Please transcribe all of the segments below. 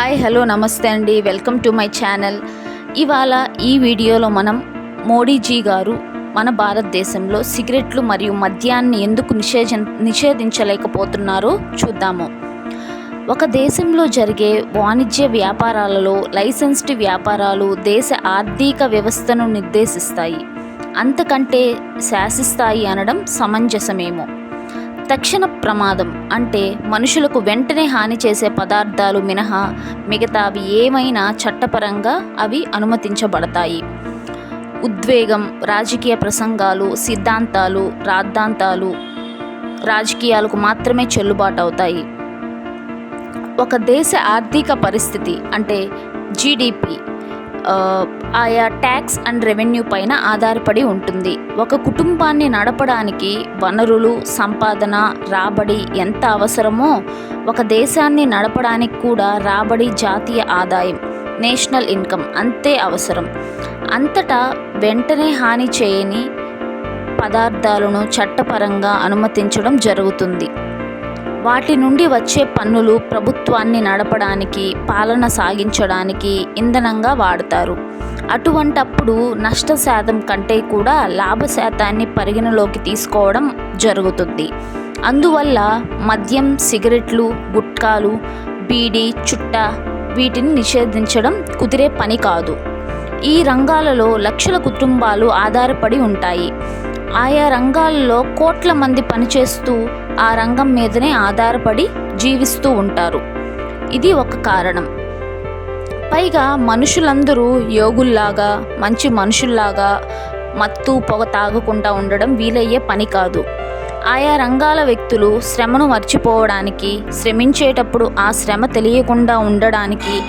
Hi hello నమస్తే అండి. Welcome to my channel. ఇవాళ ఈ వీడియోలో మనం మోడీజీ గారు మన భారతదేశంలో సిగరెట్లు మరియు మద్యాన్ని ఎందుకు నిషేధ నిషేధించలేకపోతున్నారో చూద్దాము. ఒక దేశంలో జరిగే వాణిజ్య వ్యాపారాలలో లైసెన్స్డ్ వ్యాపారాలు దేశ ఆర్థిక వ్యవస్థను నిర్దేశిస్తాయి. అంతకంటే శాసిస్తాయి అనడం సమంజసమేమో. తక్షణ ప్రమాదం అంటే మనుషులకు వెంటనే హాని చేసే పదార్థాలు మినహా మిగతావి ఏమైనా చట్టపరంగా అవి అనుమతించబడతాయి. ఉద్వేగం రాజకీయ ప్రసంగాలు సిద్ధాంతాలు రాద్ధాంతాలు రాజకీయాలకు మాత్రమే చెల్లుబాటు అవుతాయి ఒక దేశ ఆర్థిక పరిస్థితి అంటే జీడిపి ఆయా ట్యాక్స్ అండ్ రెవెన్యూ పైన ఆధారపడి ఉంటుంది. ఒక కుటుంబాన్ని నడపడానికి వనరులు సంపాదన రాబడి ఎంత అవసరమో ఒక దేశాన్ని నడపడానికి కూడా రాబడి జాతీయ ఆదాయం నేషనల్ ఇన్కమ్ అంతే అవసరం. అంతటా వెంటనే హాని చేయని పదార్థాలను చట్టపరంగా అనుమతించడం జరుగుతుంది. వాటి నుండి వచ్చే పన్నులు ప్రభుత్వాన్ని నడపడానికి పాలన సాగించడానికి ఇంధనంగా వాడతారు. అటువంటప్పుడు నష్ట శాతం కంటే కూడా లాభ శాతాన్ని పరిగణలోకి తీసుకోవడం జరుగుతుంది. అందువల్ల మద్యం సిగరెట్లు గుట్కాలు బీడీ చుట్ట వీటిని నిషేధించడం కుదిరే పని కాదు. ఈ రంగాలలో లక్షల కుటుంబాలు ఆధారపడి ఉంటాయి. ఆయా రంగాల్లో కోట్ల మంది పనిచేస్తూ ఆ రంగం మీదనే ఆధారపడి జీవిస్తూ ఉంటారు. ఇది ఒక కారణం. పైగా మనుషులందరూ యోగుల్లాగా మంచి మనుషుల్లాగా మత్తు పొగ తాగకుండా ఉండడం వీలయ్యే పని కాదు. ఆయా రంగాల వ్యక్తులు శ్రమను మర్చిపోవడానికి శ్రమించేటప్పుడు ఆ శ్రమ తెలియకుండా ఉండడానికి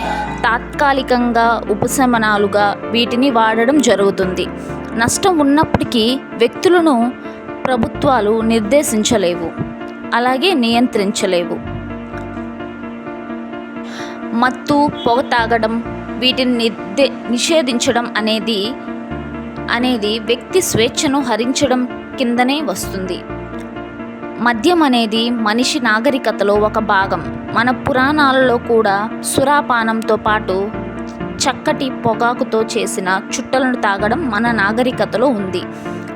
తాత్కాలికంగా ఉపశమనాలుగా వీటిని వాడడం జరుగుతుంది. నష్టం ఉన్నప్పటికీ వ్యక్తులను ప్రభుత్వాలు నిర్దేశించలేవు. అలాగే నియంత్రించలేవు. మత్తు పొగ తాగడం వీటిని నిర్దే నిషేధించడం అనేది అనేది వ్యక్తి స్వేచ్ఛను హరించడం కిందనే వస్తుంది. మద్యం అనేది మనిషి నాగరికతలో ఒక భాగం. మన పురాణాలలో కూడా సురాపానంతో పాటు చక్కటి పొగాకుతో చేసిన చుట్టలను తాగడం మన నాగరికతలో ఉంది.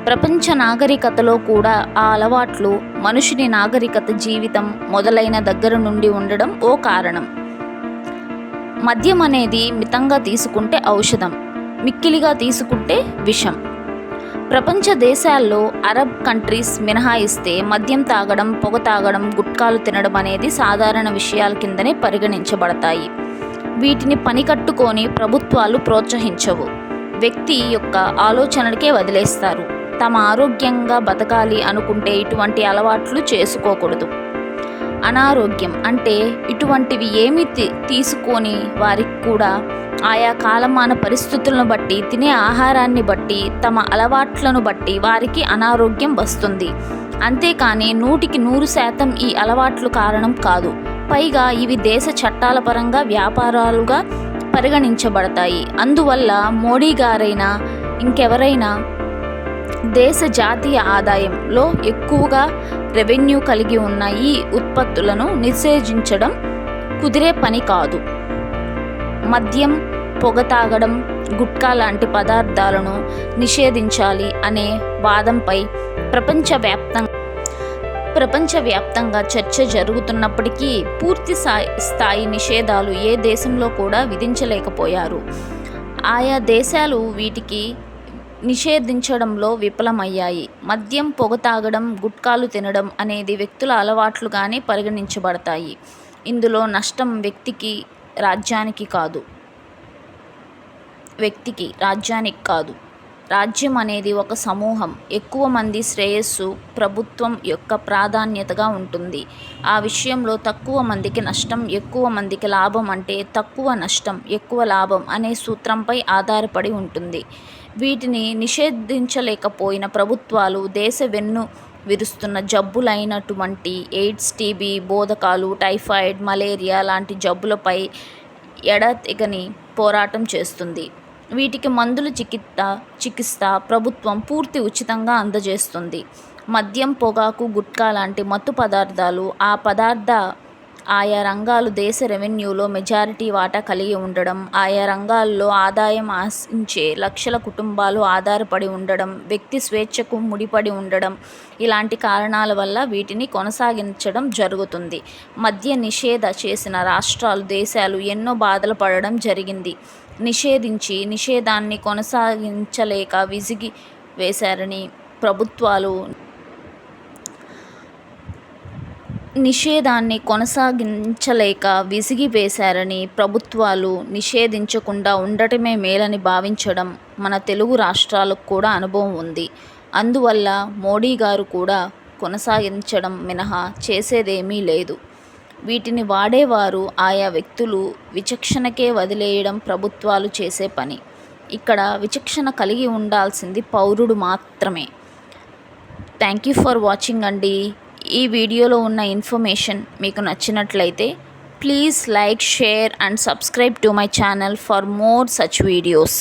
ప్రపంచ నాగరికతలో కూడా ఆ అలవాట్లు మనుషుని నాగరికత జీవితం మొదలైన దగ్గర నుండి ఉండడం ఓ కారణం. మద్యం అనేది మితంగా తీసుకుంటే ఔషధం మిక్కిలిగా తీసుకుంటే విషం. ప్రపంచ దేశాల్లో అరబ్ కంట్రీస్ మినహాయిస్తే మద్యం తాగడం పొగ తాగడం గుట్కాలు తినడం అనేది సాధారణ విషయాల కిందనే పరిగణించబడతాయి. వీటిని పనికట్టుకొని ప్రభుత్వాలు ప్రోత్సహించవు. వ్యక్తి యొక్క ఆలోచనలకే వదిలేస్తారు. తమ ఆరోగ్యంగా బతకాలి అనుకుంటే ఇటువంటి అలవాట్లు చేసుకోకూడదు. అనారోగ్యం అంటే ఇటువంటివి ఏమి తీసుకొని వారికి కూడా ఆయా కాలమాన పరిస్థితులను బట్టి తినే ఆహారాన్ని బట్టి తమ అలవాట్లను బట్టి వారికి అనారోగ్యం వస్తుంది. అంతేకాని నూటికి నూరు శాతం ఈ అలవాట్లు కారణం కాదు. పైగా ఇవి దేశ చట్టాల పరంగా వ్యాపారాలుగా పరిగణించబడతాయి. అందువల్ల మోడీ గారైనా ఇంకెవరైనా దేశ జాతీయ ఆదాయంలో ఎక్కువగా రెవెన్యూ కలిగి ఉన్న ఈ ఉత్పత్తులను నిషేధించడం కుదిరే పని కాదు. మద్యం పొగ తాగడం గుట్కా లాంటి పదార్థాలను నిషేధించాలి అనే వాదంపై ప్రపంచవ్యాప్తంగా ప్రపంచవ్యాప్తంగా చర్చ జరుగుతున్నప్పటికీ పూర్తి స్థాయి నిషేధాలు ఏ దేశంలో కూడా విధించలేకపోయారు. ఆయా దేశాలు వీటికి నిషేధించడంలో విఫలమయ్యాయి. మద్యం పొగ తాగడం గుట్కాలు తినడం అనేది వ్యక్తుల అలవాట్లుగానే పరిగణించబడతాయి. ఇందులో నష్టం వ్యక్తికి రాజ్యానికి కాదు. వ్యక్తికి రాజ్యానికి కాదు. రాజ్యం అనేది ఒక సమూహం. ఎక్కువ మంది శ్రేయస్సు ప్రభుత్వం యొక్క ప్రాధాన్యతగా ఉంటుంది. ఆ విషయంలో తక్కువ మందికి నష్టం ఎక్కువ మందికి లాభం అంటే తక్కువ నష్టం ఎక్కువ లాభం అనే సూత్రంపై ఆధారపడి ఉంటుంది. వీటిని నిషేధించలేకపోయిన ప్రభుత్వాలు దేశ వెన్ను విరుస్తున్న జబ్బులైనటువంటి ఎయిడ్స్ టీబీ బోధకాలు టైఫాయిడ్ మలేరియా లాంటి జబ్బులపై ఎడతెగని పోరాటం చేస్తుంది. వీటికి మందులు చికిత్స చికిత్స ప్రభుత్వం పూర్తి ఉచితంగా అందజేస్తుంది. మద్యం పొగాకు గుట్కా లాంటి మత్తు పదార్థాలు ఆ పదార్థ ఆయా రంగాలు దేశ రెవెన్యూలో మెజారిటీ వాటా కలిగి ఉండడం ఆయా రంగాల్లో ఆదాయం ఆశించే లక్షల కుటుంబాలు ఆధారపడి ఉండడం వ్యక్తి స్వేచ్ఛకు ముడిపడి ఉండడం ఇలాంటి కారణాల వల్ల వీటిని కొనసాగించడం జరుగుతుంది. మద్య నిషేధ చేసిన రాష్ట్రాలు దేశాలు ఎన్నో బాధలు పడడం జరిగింది. నిషేధించి నిషేధాన్ని కొనసాగించలేక విసిగి వేశారని ప్రభుత్వాలు నిషేధాన్ని కొనసాగించలేక విసిగివేశారని ప్రభుత్వాలు నిషేధించకుండా ఉండటమే మేలని భావించడం మన తెలుగు రాష్ట్రాలకు కూడా అనుభవం ఉంది. అందువల్ల మోడీ గారు కూడా కొనసాగించడం మినహా చేసేదేమీ లేదు. వీటిని వాడేవారు ఆయా వ్యక్తులు విచక్షణకే వదిలేయడం ప్రభుత్వాలు చేసే పని. ఇక్కడ విచక్షణ కలిగి ఉండాల్సింది పౌరుడు మాత్రమే. థ్యాంక్ యూ ఫర్ వాచింగ్ అండి. ఈ వీడియోలో ఉన్న ఇన్ఫర్మేషన్ మీకు నచ్చినట్లయితే please like share and subscribe to my channel for more such videos.